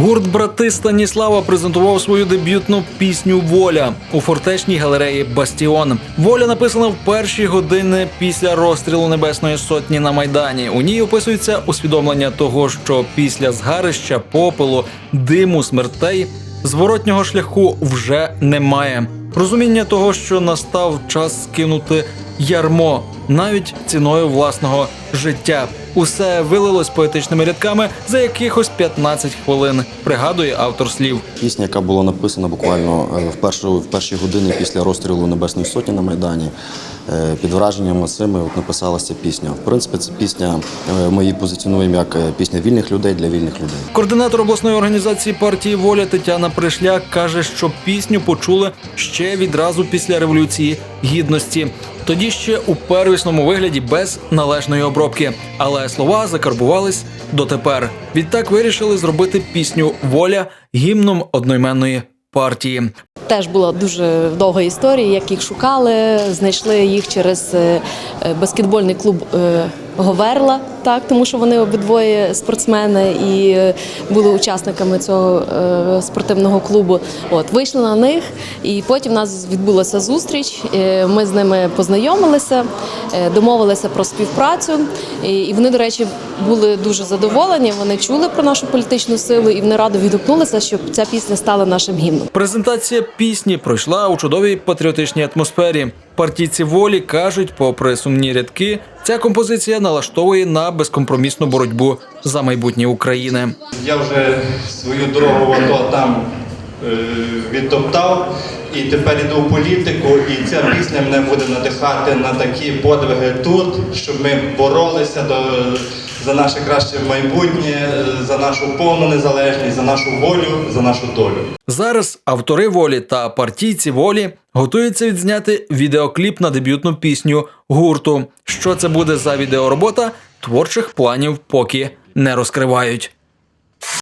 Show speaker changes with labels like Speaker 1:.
Speaker 1: Гурт брати Станіслава презентував свою дебютну пісню Воля у фортечній галереї Бастіон. Воля написана в перші години після розстрілу Небесної Сотні на майдані. У ній описується усвідомлення того, що після згарища, попелу, диму, смертей зворотнього шляху вже немає. Розуміння того, що настав час скинути ярмо навіть ціною власного життя. Усе вилилось поетичними рядками за якихось 15 хвилин. Пригадує автор слів.
Speaker 2: Пісня, яка була написана буквально е, в першу перші години після розстрілу Небесної Сотні на Майдані. Е, Під враженнями цими написалася пісня. В принципі, це пісня е, ми позиціонуємо як е, пісня вільних людей для вільних людей.
Speaker 1: Координатор обласної організації партії Воля Тетяна Пришляк каже, що пісню почули ще відразу після революції гідності. Тоді ще у первісному вигляді без належної обробки, але слова закарбувались дотепер. Відтак вирішили зробити пісню Воля гімном одноіменної партії.
Speaker 3: Теж була дуже довга історія, як їх шукали. Знайшли їх через е, е, баскетбольний клуб е, Говерла, так тому що вони обидвоє спортсмени і були учасниками цього е, спортивного клубу. От вийшли на них, і потім у нас відбулася зустріч. Е, Ми з ними познайомилися, е, домовилися про співпрацю. І вони, до речі, були дуже задоволені. Вони чули про нашу політичну силу, і вони радо відгукнулися, щоб ця пісня стала нашим гімном.
Speaker 1: Презентація пісні пройшла у чудовій патріотичній атмосфері. Партійці волі кажуть, попри сумні рядки, ця композиція налаштовує на безкомпромісну боротьбу за майбутнє України.
Speaker 4: Я вже свою дорогу в АТО там відтоптав і тепер іду в політику, і ця пісня мене буде надихати на такі подвиги тут, щоб ми боролися до, за наше краще майбутнє, е, за нашу повну незалежність, за нашу волю, за нашу долю.
Speaker 1: Зараз автори волі та партійці волі готуються відзняти відеокліп на дебютну пісню гурту. Що це буде за відеоробота? Творчих планів поки не розкривають.